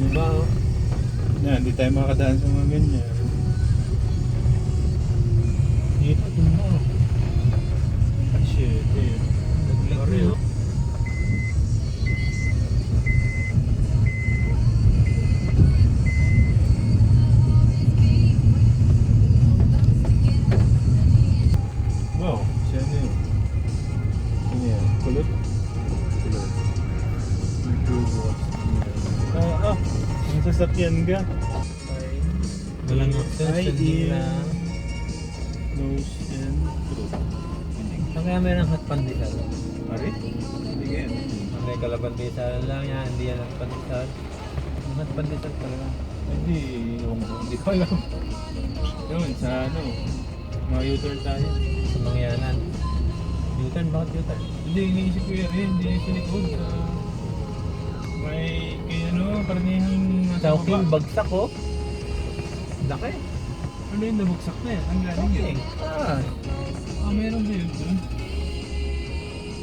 Diba? oh? Yan, hindi tayo makakadaan sa mga ganyan. Ang sasakyan ka. Walang access, Ay, hindi yeah. na. Nose and throat. Ang kaya meron hot pandesal. Pare? Hindi yan. Ang may kalabandesal lang yan, hindi yan hot pandesal. Ang hot pandesal talaga. Hindi, hindi ko alam. Yun, sa ano, mga U-turn tayo. Sa mangyanan. U-turn, bakit U-turn? Hindi, iniisip ko yan, eh, hindi. Sa, may, kaya ano, nasa Chowking, bagsak oh. Laki. Ano yun, nabugsak na yan? Ang galing. Chowking. Ah.